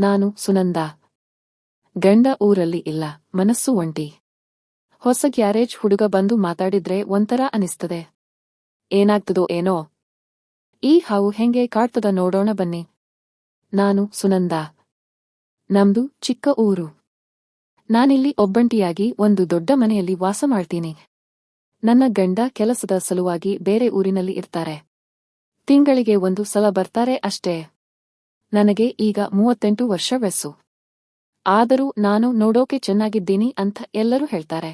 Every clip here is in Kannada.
ನಾನು ಸುನಂದ. ಗಂಡ ಊರಲ್ಲಿ ಇಲ್ಲ, ಮನಸ್ಸು ಒಂಟಿ. ಹೊಸ ಗ್ಯಾರೇಜ್ ಹುಡುಗ ಬಂದು ಮಾತಾಡಿದ್ರೆ ಒಂಥರ ಅನಿಸ್ತದೆ. ಏನಾಗ್ತದೋ ಏನೋ. ಈ ಹಾವು ಹೆಂಗೆ ಕಾಡ್ತದ ನೋಡೋಣ ಬನ್ನಿ. ನಾನು ಸುನಂದ. ನಮ್ದು ಚಿಕ್ಕ ಊರು. ನಾನಿಲ್ಲಿ ಒಬ್ಬಂಟಿಯಾಗಿ ಒಂದು ದೊಡ್ಡ ಮನೆಯಲ್ಲಿ ವಾಸ ಮಾಡ್ತೀನಿ. ನನ್ನ ಗಂಡ ಕೆಲಸದ ಸಲುವಾಗಿ ಬೇರೆ ಊರಿನಲ್ಲಿ ಇರ್ತಾರೆ. ತಿಂಗಳಿಗೆ ಒಂದು ಸಲ ಬರ್ತಾರೆ ಅಷ್ಟೇ. ನನಗೆ ಈಗ ಮೂವತ್ತೆಂಟು ವರ್ಷ ವಯಸ್ಸು ಆದರೂ ನಾನು ನೋಡೋಕೆ ಚೆನ್ನಾಗಿದ್ದೀನಿ ಅಂತ ಎಲ್ಲರೂ ಹೇಳ್ತಾರೆ.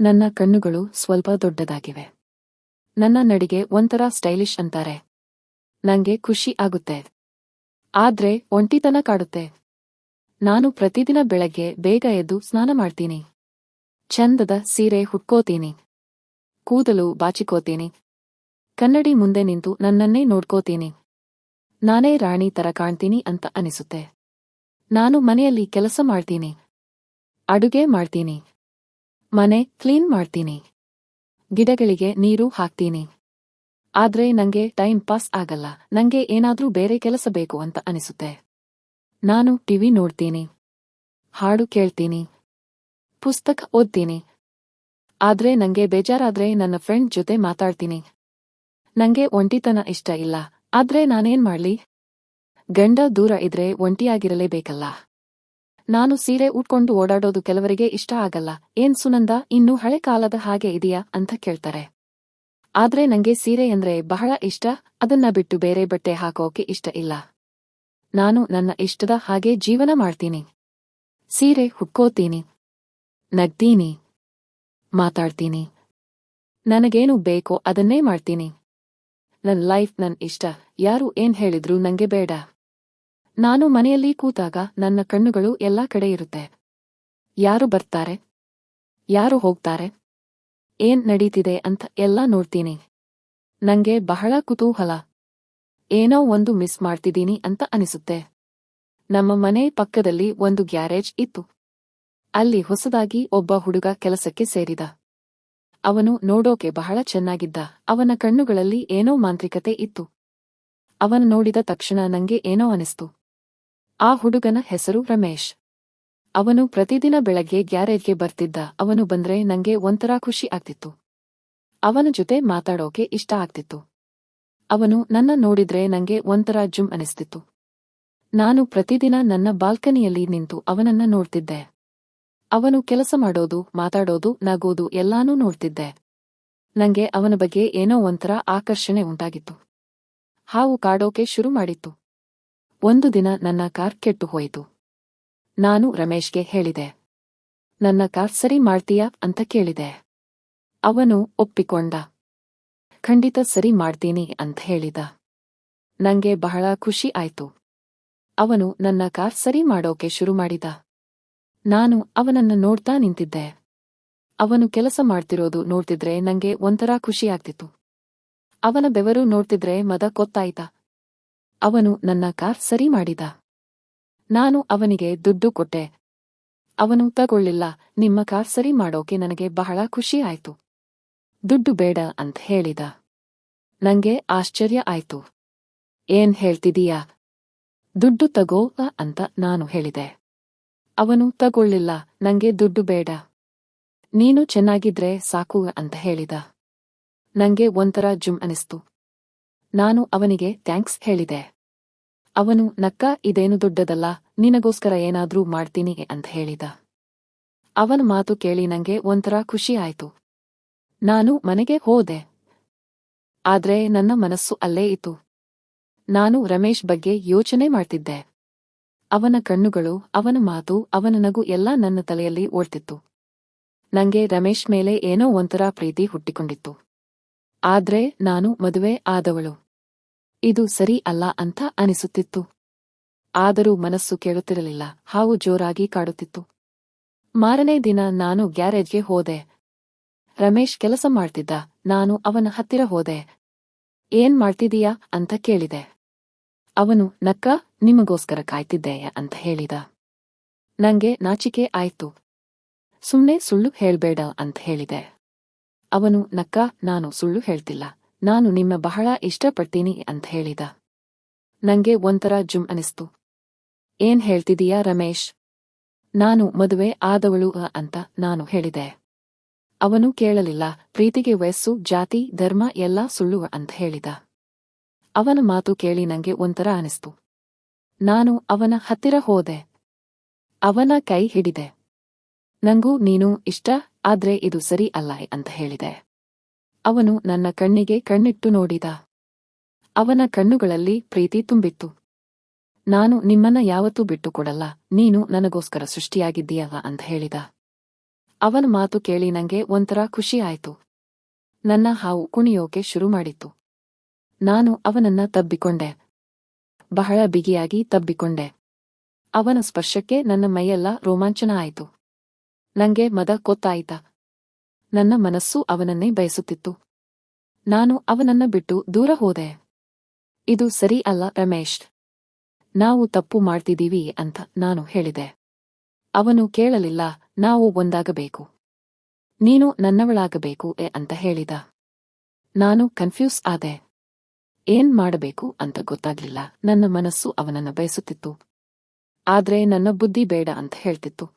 ನನ್ನ ಕಣ್ಣುಗಳು ಸ್ವಲ್ಪ ದೊಡ್ಡದಾಗಿವೆ. ನನ್ನ ನಡಿಗೆ ಒಂಥರ ಸ್ಟೈಲಿಶ್ ಅಂತಾರೆ. ನಂಗೆ ಖುಷಿ ಆಗುತ್ತೆ. ಆದ್ರೆ ಒಂಟಿತನ ಕಾಡುತ್ತೆ. ನಾನು ಪ್ರತಿದಿನ ಬೆಳಗ್ಗೆ ಬೇಗ ಎದ್ದು ಸ್ನಾನ ಮಾಡ್ತೀನಿ. ಚಂದದ ಸೀರೆ ಹುಟ್ಕೋತೀನಿ ಕೂದಲು ಬಾಚಿಕೋತೀನಿ. ಕನ್ನಡಿ ಮುಂದೆ ನಿಂತು ನನ್ನನ್ನೇ ನೋಡ್ಕೋತೀನಿ. ನಾನೇ ರಾಣಿ ತರ ಕಾಣ್ತೀನಿ ಅಂತ ಅನಿಸುತ್ತೆ. ನಾನು ಮನೆಯಲ್ಲಿ ಕೆಲಸ ಮಾಡ್ತೀನಿ. ಅಡುಗೆ ಮಾಡ್ತೀನಿ. ಮನೆ ಕ್ಲೀನ್ ಮಾಡ್ತೀನಿ. ಗಿಡಗಳಿಗೆ ನೀರು ಹಾಕ್ತೀನಿ. ಆದ್ರೆ ನಂಗೆ ಟೈಮ್ ಪಾಸ್ ಆಗಲ್ಲ. ನಂಗೆ ಏನಾದ್ರೂ ಬೇರೆ ಕೆಲಸ ಬೇಕು ಅಂತ ಅನಿಸುತ್ತೆ. ನಾನು ಟಿವಿ ನೋಡ್ತೀನಿ. ಹಾಡು ಕೇಳ್ತೀನಿ. ಪುಸ್ತಕ ಓದ್ತೀನಿ. ಆದ್ರೆ ನಂಗೆ ಬೇಜಾರಾದ್ರೆ ನನ್ನ ಫ್ರೆಂಡ್ ಜೊತೆ ಮಾತಾಡ್ತೀನಿ. ನಂಗೆ ಒಂಟಿತನ ಇಷ್ಟ ಇಲ್ಲ. ಆದ್ರೆ ನಾನೇನ್ ಮಾಡ್ಲಿ? ಗಂಡ ದೂರ ಇದ್ರೆ ಒಂಟಿಯಾಗಿರಲೇಬೇಕಲ್ಲ. ನಾನು ಸೀರೆ ಉಟ್ಕೊಂಡು ಓಡಾಡೋದು ಕೆಲವರಿಗೆ ಇಷ್ಟ ಆಗಲ್ಲ. ಏನ್ ಸುನಂದ, ಇನ್ನೂ ಹಳೆ ಕಾಲದ ಹಾಗೆ ಇದೆಯಾ ಅಂತ ಕೇಳ್ತಾರೆ. ಆದ್ರೆ ನಂಗೆ ಸೀರೆ ಅಂದ್ರೆ ಬಹಳ ಇಷ್ಟ, ಅದನ್ನ ಬಿಟ್ಟು ಬೇರೆ ಬಟ್ಟೆ ಹಾಕೋಕೆ ಇಷ್ಟ ಇಲ್ಲ. ನಾನು ನನ್ನ ಇಷ್ಟದ ಹಾಗೆ ಜೀವನ ಮಾಡ್ತೀನಿ. ಸೀರೆ ಹುಕ್ಕೋತೀನಿ. ನಗ್ತೀನಿ. ಮಾತಾಡ್ತೀನಿ. ನನಗೇನು ಬೇಕೋ ಅದನ್ನೇ ಮಾಡ್ತೀನಿ. ನನ್ ಲೈಫ್ ನನ್ ಇಷ್ಟ. ಯಾರು ಏನ್ ಹೇಳಿದ್ರು ನಂಗೆ ಬೇಡ. ನಾನು ಮನೆಯಲ್ಲಿ ಕೂತಾಗ ನನ್ನ ಕಣ್ಣುಗಳು ಎಲ್ಲಾ ಕಡೆ ಇರುತ್ತೆ. ಯಾರು ಬರ್ತಾರೆ? ಯಾರು ಹೋಗ್ತಾರೆ? ಏನ್ ನಡೀತಿದೆ ಅಂತ ಎಲ್ಲಾ ನೋಡ್ತೀನಿ. ನಂಗೆ ಬಹಳ ಕುತೂಹಲ. ಏನೋ ಒಂದು ಮಿಸ್ ಮಾಡ್ತಿದ್ದೀನಿ ಅಂತ ಅನಿಸುತ್ತೆ. ನಮ್ಮ ಮನೆ ಪಕ್ಕದಲ್ಲಿ ಒಂದು ಗ್ಯಾರೇಜ್ ಇತ್ತು. ಅಲ್ಲಿ ಹೊಸದಾಗಿ ಒಬ್ಬ ಹುಡುಗ ಕೆಲಸಕ್ಕೆ ಸೇರಿದ. ಅವನು ನೋಡೋಕೆ ಬಹಳ ಚೆನ್ನಾಗಿದ್ದ. ಅವನ ಕಣ್ಣುಗಳಲ್ಲಿ ಏನೋ ಮಾಂತ್ರಿಕತೆ ಇತ್ತು. ಅವನ ನೋಡಿದ ತಕ್ಷಣ ನಂಗೆ ಏನೋ ಅನಿಸ್ತು. ಆ ಹುಡುಗನ ಹೆಸರು ರಮೇಶ್. ಅವನು ಪ್ರತಿದಿನ ಬೆಳಗ್ಗೆ ಗ್ಯಾರೇಜ್ಗೆ ಬರ್ತಿದ್ದ. ಅವನು ಬಂದ್ರೆ ನಂಗೆ ಒಂಥರ ಖುಷಿ ಆಗ್ತಿತ್ತು. ಅವನ ಜೊತೆ ಮಾತಾಡೋಕೆ ಇಷ್ಟ ಆಗ್ತಿತ್ತು. ಅವನು ನನ್ನ ನೋಡಿದ್ರೆ ನಂಗೆ ಒಂಥರ ಜುಮ್ ಅನಿಸ್ತಿತ್ತು. ನಾನು ಪ್ರತಿದಿನ ನನ್ನ ಬಾಲ್ಕನಿಯಲ್ಲಿ ನಿಂತು ಅವನನ್ನ ನೋಡ್ತಿದ್ದೆ. ಅವನು ಕೆಲಸ ಮಾಡೋದು, ಮಾತಾಡೋದು ನಗೋದು ಎಲ್ಲಾನೂ ನೋಡ್ತಿದ್ದೆ. ನಂಗೆ ಅವನ ಬಗ್ಗೆ ಏನೋ ಒಂಥರ ಆಕರ್ಷಣೆ ಉಂಟಾಗಿತ್ತು. ಹಾವು ಕಾಡೋಕೆ ಶುರು ಮಾಡಿತ್ತು. ಒಂದು ದಿನ ನನ್ನ ಕಾರ್ ಕೆಟ್ಟು ಹೋಯಿತು. ನಾನು ರಮೇಶ್ಗೆ ಹೇಳಿದೆ. ನನ್ನ ಕಾರ್ ಸರಿ ಮಾಡ್ತೀಯಾ ಅಂತ ಕೇಳಿದೆ. ಅವನು ಒಪ್ಪಿಕೊಂಡ. ಖಂಡಿತ ಸರಿ ಮಾಡ್ತೀನಿ ಅಂತ ಹೇಳಿದ. ನಂಗೆ ಬಹಳ ಖುಷಿ ಆಯ್ತು. ಅವನು ನನ್ನ ಕಾರ್ ಸರಿ ಮಾಡೋಕೆ ಶುರು ಮಾಡಿದ. ನಾನು ಅವನನ್ನ ನೋಡ್ತಾ ನಿಂತಿದ್ದೆ. ಅವನು ಕೆಲಸ ಮಾಡ್ತಿರೋದು ನೋಡ್ತಿದ್ರೆ ನಂಗೆ ಒಂಥರ ಖುಷಿಯಾಗ್ತಿತ್ತು. ಅವನ ಬೆವರು ನೋಡ್ತಿದ್ರೆ ಮದ ಕೊತ್ತಾಯ್ತ. ಅವನು ನನ್ನ ಕಾರ್ ಸರಿ ಮಾಡಿದ. ನಾನು ಅವನಿಗೆ ದುಡ್ಡು ಕೊಟ್ಟೆ. ಅವನು ತಗೊಳ್ಳಿಲ್ಲ, ನಿಮ್ಮ ಕಾರ್ ಸರಿ ಮಾಡೋಕೆ ನನಗೆ ಬಹಳ ಖುಷಿ ಆಯ್ತು. ದುಡ್ಡು ಬೇಡ ಅಂತ ಹೇಳಿದ. ನಂಗೆ ಆಶ್ಚರ್ಯ ಆಯ್ತು. ಏನ್ ಹೇಳ್ತಿದೀಯಾ? ದುಡ್ಡು ತಗೋ ಅಂತ ನಾನು ಹೇಳಿದೆ. ಅವನು ತಗೊಳ್ಳಿಲ್ಲ, ನಂಗೆ ದುಡ್ಡು ಬೇಡ. ನೀನು ಚೆನ್ನಾಗಿದ್ರೆ ಸಾಕು ಅಂತ ಹೇಳಿದ. ನಂಗೆ ಒಂಥರ ಜುಮ್ ಅನಿಸ್ತು. ನಾನು ಅವನಿಗೆ ಥ್ಯಾಂಕ್ಸ್ ಹೇಳಿದೆ. ಅವನು, ನಕ್ಕ, ಇದೇನು ದೊಡ್ಡದಲ್ಲ, ನಿನಗೋಸ್ಕರ ಏನಾದ್ರೂ ಮಾಡ್ತೀನಿ ಅಂತ ಹೇಳಿದ. ಅವನ ಮಾತು ಕೇಳಿ ನಂಗೆ ಒಂಥರ ಖುಷಿ ಆಯ್ತು. ನಾನು ಮನೆಗೆ ಹೋದೆ. ಆದ್ರೆ ನನ್ನ ಮನಸ್ಸು ಅಲ್ಲೇ ಇತ್ತು. ನಾನು ರಮೇಶ್ ಬಗ್ಗೆ ಯೋಚನೆ ಮಾಡ್ತಿದ್ದೆ. ಅವನ ಕಣ್ಣುಗಳು, ಅವನ ಮಾತು, ಅವನ ನಗು ಎಲ್ಲ ನನ್ನ ತಲೆಯಲ್ಲಿ ಓಡ್ತಿತ್ತು ನಂಗೆ ರಮೇಶ್ ಮೇಲೆ ಏನೋ ಒಂಥರ ಪ್ರೀತಿ ಹುಟ್ಟಿಕೊಂಡಿತ್ತು. ಆದ್ರೆ ನಾನು ಮದುವೆ ಆದವಳು. ಇದು ಸರಿ ಅಲ್ಲ ಅಂತ ಅನಿಸುತ್ತಿತ್ತು. ಆದರೂ ಮನಸ್ಸು ಕೇಳುತ್ತಿರಲಿಲ್ಲ ಹಾವು ಜೋರಾಗಿ ಕಾಡುತ್ತಿತ್ತು. ಮಾರನೇ ದಿನ ನಾನು ಗ್ಯಾರೇಜ್ಗೆ ಹೋದೆ. ರಮೇಶ್ ಕೆಲಸ ಮಾಡ್ತಿದ್ದ, ನಾನು ಅವನ ಹತ್ತಿರ ಹೋದೆ. ಏನ್ ಮಾಡ್ತಿದೀಯಾ ಅಂತ ಕೇಳಿದೆ. ಅವನು, ನಕ್ಕ, ನಿಮಗೋಸ್ಕರ ಕಾಯ್ತಿದ್ದೇಯ ಅಂತ ಹೇಳಿದ. ನಂಗೆ ನಾಚಿಕೆ ಆಯ್ತು. ಸುಮ್ನೆ ಸುಳ್ಳು ಹೇಳ್ಬೇಡ ಅಂತ ಹೇಳಿದೆ. ಅವನು, ನಕ್ಕ, ನಾನು ಸುಳ್ಳು ಹೇಳ್ತಿಲ್ಲ. ನಾನು ನಿಮ್ಮ ಬಹಳ ಇಷ್ಟಪಡ್ತೀನಿ ಅಂತ ಹೇಳಿದ. ನಂಗೆ ಒಂಥರ ಜುಮ್ ಅನಿಸ್ತು. ಏನ್ ಹೇಳ್ತಿದೀಯಾ ರಮೇಶ್? ನಾನು ಮದುವೆ ಆದವಳು ಅಂತ ನಾನು ಹೇಳಿದೆ. ಅವನು ಕೇಳಲಿಲ್ಲ. ಪ್ರೀತಿಗೆ ವಯಸ್ಸು, ಜಾತಿ, ಧರ್ಮ, ಎಲ್ಲಾ ಸುಳ್ಳು ಅಂತ ಹೇಳಿದ. ಅವನ ಮಾತು ಕೇಳಿ ನಂಗೆ ಒಂಥರ ಅನಿಸ್ತು. ನಾನು ಅವನ ಹತ್ತಿರ ಹೋದೆ. ಅವನ ಕೈ ಹಿಡಿದೆ. ನಂಗೂ ನೀನು ಇಷ್ಟ, ಆದ್ರೆ ಇದು ಸರಿ ಅಲ್ಲ ಅಂತ ಹೇಳಿದೆ. ಅವನು ನನ್ನ ಕಣ್ಣಿಗೆ ಕಣ್ಣಿಟ್ಟು ನೋಡಿದ. ಅವನ ಕಣ್ಣುಗಳಲ್ಲಿ ಪ್ರೀತಿ ತುಂಬಿತ್ತು. ನಾನು ನಿಮ್ಮನ್ನ ಯಾವತ್ತೂ ಬಿಟ್ಟುಕೊಡಲ್ಲ, ನೀನು ನನಗೋಸ್ಕರ ಸೃಷ್ಟಿಯಾಗಿದ್ದೀಯಲ್ಲ ಅಂತ ಹೇಳಿದ. ಅವನ ಮಾತು ಕೇಳಿ ನಂಗೆ ಒಂಥರ ಖುಷಿ ಆಯ್ತು. ನನ್ನ ಹಾವು ಕುಣಿಯೋಕೆ ಶುರು ಮಾಡಿತ್ತು. ನಾನು ಅವನನ್ನ ತಬ್ಬಿಕೊಂಡೆ. ಬಹಳ ಬಿಗಿಯಾಗಿ ತಬ್ಬಿಕೊಂಡೆ. ಅವನ ಸ್ಪರ್ಶಕ್ಕೆ ನನ್ನ ಮೈಯೆಲ್ಲ ರೋಮಾಂಚನ ಆಯಿತು. ನಂಗೆ ಮದ ಕೊತ್ತಾಯಿತ. ನನ್ನ ಮನಸ್ಸು ಅವನನ್ನೇ ಬಯಸುತ್ತಿತ್ತು. ನಾನು ಅವನನ್ನ ಬಿಟ್ಟು ದೂರ ಹೋದೆ. ಇದು ಸರಿ ಅಲ್ಲ, ರಮೇಶ್. ನಾವು ತಪ್ಪು ಮಾಡ್ತಿದ್ದೀವಿ ಅಂತ ನಾನು ಹೇಳಿದೆ. ಅವನು ಕೇಳಲಿಲ್ಲ, ನಾವು ಒಂದಾಗಬೇಕು. ನೀನು ನನ್ನವಳಾಗಬೇಕು, ಎ ಅಂತ ಹೇಳಿದ. ನಾನು ಕನ್ಫ್ಯೂಸ್ ಆದೆ. ಏನ್ ಮಾಡಬೇಕು ಅಂತ ಗೊತ್ತಾಗ್ಲಿಲ್ಲ. ನನ್ನ ಮನಸ್ಸು ಅವನನ್ನ ಬಯಸುತ್ತಿತ್ತು. ಆದ್ರೆ ನನ್ನ ಬುದ್ಧಿ ಬೇಡ ಅಂತ ಹೇಳ್ತಿತ್ತು.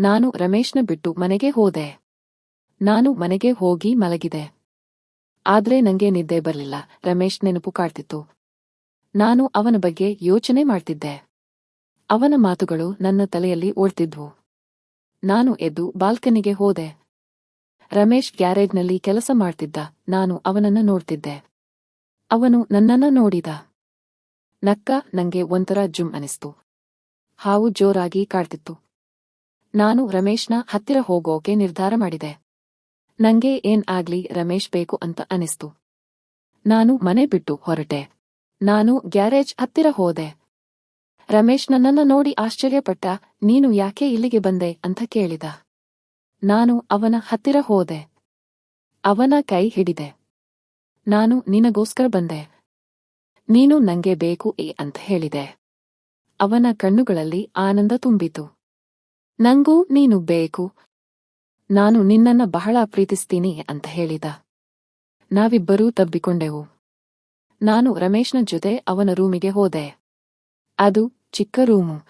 ನಾನು ರಮೇಶ್ನ ಬಿಟ್ಟು ಮನೆಗೆ ಹೋದೆ. ನಾನು ಮನೆಗೆ ಹೋಗಿ ಮಲಗಿದೆ. ಆದ್ರೆ ನಂಗೆ ನಿದ್ದೆ ಬರಲಿಲ್ಲ. ರಮೇಶ್ ನೆನಪು ಕಾಡ್ತಿತ್ತು. ನಾನು ಅವನ ಬಗ್ಗೆ ಯೋಚನೆ ಮಾಡ್ತಿದ್ದೆ. ಅವನ ಮಾತುಗಳು ನನ್ನ ತಲೆಯಲ್ಲಿ ಓಡ್ತಿದ್ವು. ನಾನು ಎದ್ದು ಬಾಲ್ಕನಿಗೆ ಹೋದೆ. ರಮೇಶ್ ಗ್ಯಾರೇಜ್ನಲ್ಲಿ ಕೆಲಸ ಮಾಡ್ತಿದ್ದ. ನಾನು ಅವನನ್ನ ನೋಡ್ತಿದ್ದೆ. ಅವನು ನನ್ನನ್ನ ನೋಡಿದ. ನಕ್ಕ ನಂಗೆ ಒಂಥರ ಜುಮ್ ಅನಿಸ್ತು. ಹಾವು ಜೋರಾಗಿ ಕಾಡ್ತಿತ್ತು. ನಾನು ರಮೇಶ್ನ ಹತ್ತಿರ ಹೋಗೋಕೆ ನಿರ್ಧಾರ ಮಾಡಿದೆ. ನಂಗೆ ಏನ್ ಆಗ್ಲಿ ರಮೇಶ್ ಬೇಕು ಅಂತ ಅನಿಸ್ತು. ನಾನು ಮನೆ ಬಿಟ್ಟು ಹೊರಟೆ. ನಾನು ಗ್ಯಾರೇಜ್ ಹತ್ತಿರ ಹೋದೆ. ರಮೇಶ್ ನನ್ನನ್ನ ನೋಡಿ ಆಶ್ಚರ್ಯಪಟ್ಟ, ನೀನು ಯಾಕೆ ಇಲ್ಲಿಗೆ ಬಂದೆ ಅಂತ ಕೇಳಿದ. ನಾನು ಅವನ ಹತ್ತಿರ ಹೋದೆ. ಅವನ ಕೈ ಹಿಡಿದೆ. ನಾನು ನಿನಗೋಸ್ಕರ ಬಂದೆ. ನೀನು ನಂಗೆ ಬೇಕು ಏ ಅಂತ ಹೇಳಿದೆ. ಅವನ ಕಣ್ಣುಗಳಲ್ಲಿ ಆನಂದ ತುಂಬಿತು. ನಂಗೂ ನೀನು ಬೇಕು. ನಾನು ನಿನ್ನನ್ನ ಬಹಳ ಪ್ರೀತಿಸ್ತೀನಿ ಅಂತ ಹೇಳಿದ. ನಾವಿಬ್ಬರೂ ತಬ್ಬಿಕೊಂಡೆವು. ನಾನು ರಮೇಶ್ನ ಜೊತೆ ಅವನ ರೂಮಿಗೆ ಹೋದೆ. ಅದು ಚಿಕ್ಕ ರೂಮು.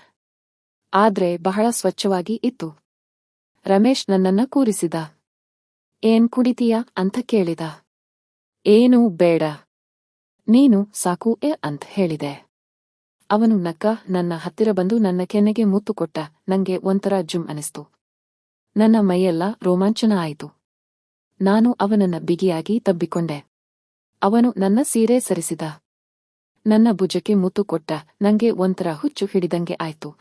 ಆದ್ರೆ ಬಹಳ ಸ್ವಚ್ಛವಾಗಿ ಇತ್ತು. ರಮೇಶ್ ನನ್ನನ್ನ ಕೂರಿಸಿದ. ಏನ್ ಕುಡಿತೀಯಾ ಅಂತ ಕೇಳಿದ. ಏನೂ ಬೇಡ. ನೀನು ಸಾಕು ಎ ಅಂತ ಹೇಳಿದೆ. ಅವನು ನಕ್ಕ, ನನ್ನ ಹತ್ತಿರ ಬಂದು ನನ್ನ ಕೆನ್ನೆಗೆ ಮುತ್ತು ಕೊಟ್ಟ. ನಂಗೆ ಒಂಥರ ಜುಮ್ ಅನಿಸ್ತು. ನನ್ನ ಮೈಯೆಲ್ಲ ರೋಮಾಂಚನ ಆಯಿತು. ನಾನು ಅವನನ್ನ ಬಿಗಿಯಾಗಿ ತಬ್ಬಿಕೊಂಡೆ. ಅವನು ನನ್ನ ಸೀರೆ ಸರಿಸಿದ. ನನ್ನ ಭುಜಕ್ಕೆ ಮುತ್ತು ಕೊಟ್ಟ. ನಂಗೆ ಒಂಥರ ಹುಚ್ಚು ಹಿಡಿದಂಗೆ ಆಯ್ತು.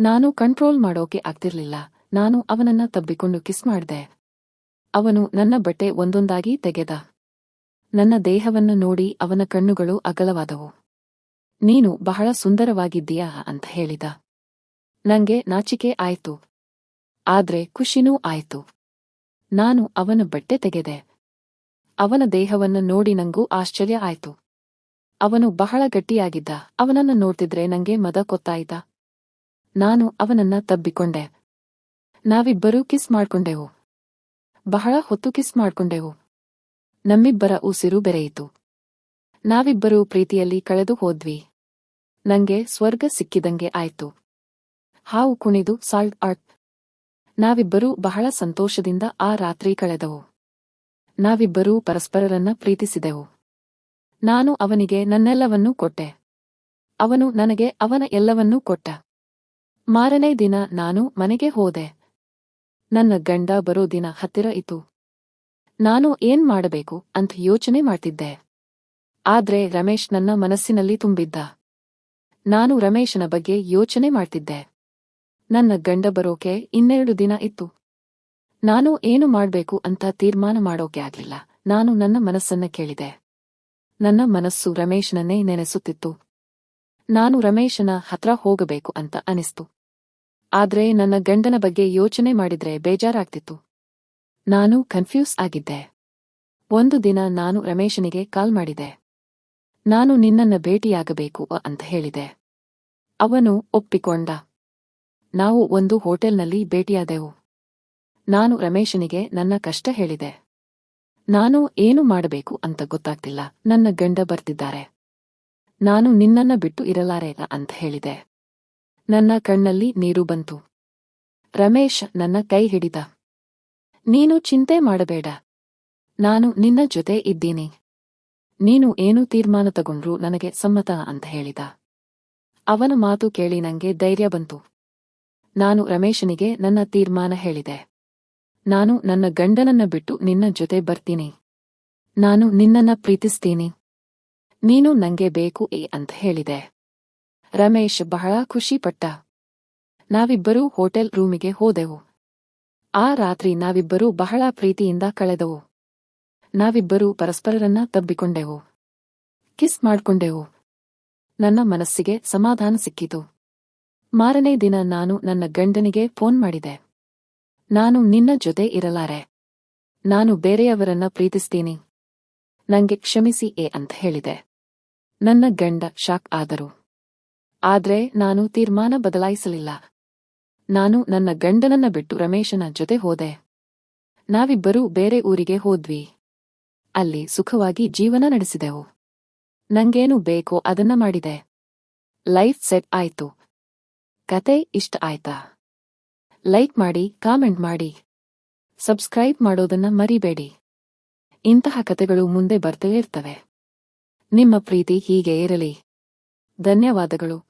ನಾನು ಕಂಟ್ರೋಲ್ ಮಾಡೋಕೆ ಆಗ್ತಿರ್ಲಿಲ್ಲ. ನಾನು ಅವನನ್ನ ತಬ್ಬಿಕೊಂಡು ಕಿಸ್ ಮಾಡ್ದೆ. ಅವನು ನನ್ನ ಬಟ್ಟೆ ಒಂದೊಂದಾಗಿ ತೆಗೆದ. ನನ್ನ ದೇಹವನ್ನು ನೋಡಿ ಅವನ ಕಣ್ಣುಗಳು ಅಗಲವಾದವು. ನೀನು ಬಹಳ ಸುಂದರವಾಗಿದ್ದೀಯಾ ಅಂತ ಹೇಳಿದ. ನಂಗೆ ನಾಚಿಕೆ ಆಯ್ತು. ಆದ್ರೆ ಖುಷಿನೂ ಆಯ್ತು. ನಾನು ಅವನ ಬಟ್ಟೆ ತೆಗೆದೆ. ಅವನ ದೇಹವನ್ನು ನೋಡಿ ನಂಗೂ ಆಶ್ಚರ್ಯ ಆಯ್ತು. ಅವನು ಬಹಳ ಗಟ್ಟಿಯಾಗಿದ್ದ. ಅವನನ್ನು ನೋಡ್ತಿದ್ರೆ ನಂಗೆ ಮದ ಕೊತ್ತಾಯಿತ. ನಾನು ಅವನನ್ನ ತಬ್ಬಿಕೊಂಡೆ. ನಾವಿಬ್ಬರೂ ಕಿಸ್ ಮಾಡ್ಕೊಂಡೆವು. ಬಹಳ ಹೊತ್ತು ಕಿಸ್ ಮಾಡ್ಕೊಂಡೆವು. ನಮ್ಮಿಬ್ಬರ ಉಸಿರು ಬೆರೆಯಿತು. ನಾವಿಬ್ಬರೂ ಪ್ರೀತಿಯಲ್ಲಿ ಕಳೆದು ಹೋದ್ವಿ. ನಂಗೆ ಸ್ವರ್ಗ ಸಿಕ್ಕಿದಂಗೆ ಆಯ್ತು. ಹಾವು ಕುಣಿದು ಸಾಲ್ಟ್ ಆರ್ಟ್. ನಾವಿಬ್ಬರೂ ಬಹಳ ಸಂತೋಷದಿಂದ ಆ ರಾತ್ರಿ ಕಳೆದವು. ನಾವಿಬ್ಬರೂ ಪರಸ್ಪರರನ್ನ ಪ್ರೀತಿಸಿದೆವು. ನಾನು ಅವನಿಗೆ ನನ್ನೆಲ್ಲವನ್ನೂ ಕೊಟ್ಟೆ. ಅವನು ನನಗೆ ಅವನ ಎಲ್ಲವನ್ನೂ ಕೊಟ್ಟ. ಮಾರನೇ ದಿನ ನಾನು ಮನೆಗೆ ಹೋದೆ. ನನ್ನ ಗಂಡ ಬರೋ ದಿನ ಹತ್ತಿರ ಇತ್ತು. ನಾನು ಏನ್ ಮಾಡಬೇಕು ಅಂತ ಯೋಚನೆ ಮಾಡ್ತಿದ್ದೆ. ಆದ್ರೆ ರಮೇಶ್ ನನ್ನ ಮನಸ್ಸಿನಲ್ಲಿ ತುಂಬಿದ್ದ. ನಾನು ರಮೇಶನ ಬಗ್ಗೆ ಯೋಚನೆ ಮಾಡ್ತಿದ್ದೆ. ನನ್ನ ಗಂಡ ಬರೋಕೆ ಇನ್ನೆರಡು ದಿನ ಇತ್ತು. ನಾನು ಏನು ಮಾಡ್ಬೇಕು ಅಂತ ತೀರ್ಮಾನ ಮಾಡೋಕೆ ಆಗ್ಲಿಲ್ಲ. ನಾನು ನನ್ನ ಮನಸ್ಸನ್ನ ಕೇಳಿದೆ. ನನ್ನ ಮನಸ್ಸು ರಮೇಶನನ್ನೇ ನೆನೆಸುತ್ತಿತ್ತು. ನಾನು ರಮೇಶನ ಹತ್ರ ಹೋಗಬೇಕು ಅಂತ ಅನಿಸ್ತು. ಆದ್ರೆ ನನ್ನ ಗಂಡನ ಬಗ್ಗೆ ಯೋಚನೆ ಮಾಡಿದ್ರೆ ಬೇಜಾರಾಗ್ತಿತ್ತು. ನಾನು ಕನ್ಫ್ಯೂಸ್ ಆಗಿದ್ದೆ. ಒಂದು ದಿನ ನಾನು ರಮೇಶನಿಗೆ ಕಾಲ್ ಮಾಡಿದೆ. ನಾನು ನಿನ್ನನ್ನ ಭೇಟಿಯಾಗಬೇಕು ಅಂತ ಹೇಳಿದೆ. ಅವನು ಒಪ್ಪಿಕೊಂಡ. ನಾವು ಒಂದು ಹೋಟೆಲ್ನಲ್ಲಿ ಭೇಟಿಯಾದೆವು. ನಾನು ರಮೇಶನಿಗೆ ನನ್ನ ಕಷ್ಟ ಹೇಳಿದೆ. ನಾನು ಏನು ಮಾಡಬೇಕು ಅಂತ ಗೊತ್ತಾಗ್ತಿಲ್ಲ. ನನ್ನ ಗಂಡ ಬರ್ತಿದ್ದಾರೆ. ನಾನು ನಿನ್ನನ್ನ ಬಿಟ್ಟು ಇರಲಾರೆ ಅಂತ ಹೇಳಿದೆ. ನನ್ನ ಕಣ್ಣಲ್ಲಿ ನೀರು ಬಂತು. ರಮೇಶ್ ನನ್ನ ಕೈ ಹಿಡಿದ. ನೀನು ಚಿಂತೆ ಮಾಡಬೇಡ. ನಾನು ನಿನ್ನ ಜೊತೆ ಇದ್ದೀನಿ. ನೀನು ಏನು ತೀರ್ಮಾನ ತಗೊಂಡ್ರೂ ನನಗೆ ಸಮ್ಮತ ಅಂತ ಹೇಳಿದ. ಅವನ ಮಾತು ಕೇಳಿ ನಂಗೆ ಧೈರ್ಯ ಬಂತು. ನಾನು ರಮೇಶನಿಗೆ ನನ್ನ ತೀರ್ಮಾನ ಹೇಳಿದೆ. ನಾನು ನನ್ನ ಗಂಡನನ್ನ ಬಿಟ್ಟು ನಿನ್ನ ಜೊತೆ ಬರ್ತೀನಿ. ನಾನು ನಿನ್ನನ್ನ ಪ್ರೀತಿಸ್ತೀನಿ. ನೀನು ನಂಗೆ ಬೇಕು ಏ ಅಂತ ಹೇಳಿದೆ. ರಮೇಶ್ ಬಹಳ ಖುಷಿಪಟ್ಟ. ನಾವಿಬ್ಬರೂ ಹೋಟೆಲ್ ರೂಮಿಗೆ ಹೋದೆವು. ಆ ರಾತ್ರಿ ನಾವಿಬ್ಬರೂ ಬಹಳ ಪ್ರೀತಿಯಿಂದ ಕಳೆದವು. ನಾವಿಬ್ಬರೂ ಪರಸ್ಪರರನ್ನ ತಬ್ಬಿಕೊಂಡೆವು. ಕಿಸ್ ಮಾಡ್ಕೊಂಡೆವು. ನನ್ನ ಮನಸ್ಸಿಗೆ ಸಮಾಧಾನ ಸಿಕ್ಕಿತು. ಮಾರನೇ ದಿನ ನಾನು ನನ್ನ ಗಂಡನಿಗೆ ಫೋನ್ ಮಾಡಿದೆ. ನಾನು ನಿನ್ನ ಜೊತೆ ಇರಲಾರೆ. ನಾನು ಬೇರೆಯವರನ್ನ ಪ್ರೀತಿಸ್ತೀನಿ. ನಂಗೆ ಕ್ಷಮಿಸಿ ಎ ಅಂತ ಹೇಳಿದೆ. ನನ್ನ ಗಂಡ ಶಾಕ್ ಆದರು. ಆದ್ರೆ ನಾನು ತೀರ್ಮಾನ ಬದಲಾಯಿಸಲಿಲ್ಲ. ನಾನು ನನ್ನ ಗಂಡನನ್ನ ಬಿಟ್ಟು ರಮೇಶನ ಜೊತೆ ಹೋದೆ. ನಾವಿಬ್ಬರೂ ಬೇರೆ ಊರಿಗೆ ಹೋದ್ವಿ. ಅಲ್ಲಿ ಸುಖವಾಗಿ ಜೀವನ ನಡೆಸಿದೆವು. ನಂಗೇನು ಬೇಕೋ ಅದನ್ನ ಮಾಡಿದೆ. ಲೈಫ್ ಸೆಟ್ ಆಯ್ತು. ಕತೆ ಇಷ್ಟ ಆಯ್ತಾ? ಲೈಕ್ ಮಾಡಿ, ಕಾಮೆಂಟ್ ಮಾಡಿ. ಸಬ್ಸ್ಕ್ರೈಬ್ ಮಾಡೋದನ್ನ ಮರಿಬೇಡಿ. ಇಂತಹ ಕತೆಗಳು ಮುಂದೆ ಬರ್ತಲೇ ಇರ್ತವೆ. ನಿಮ್ಮ ಪ್ರೀತಿ ಹೀಗೆ ಇರಲಿ. ಧನ್ಯವಾದಗಳು.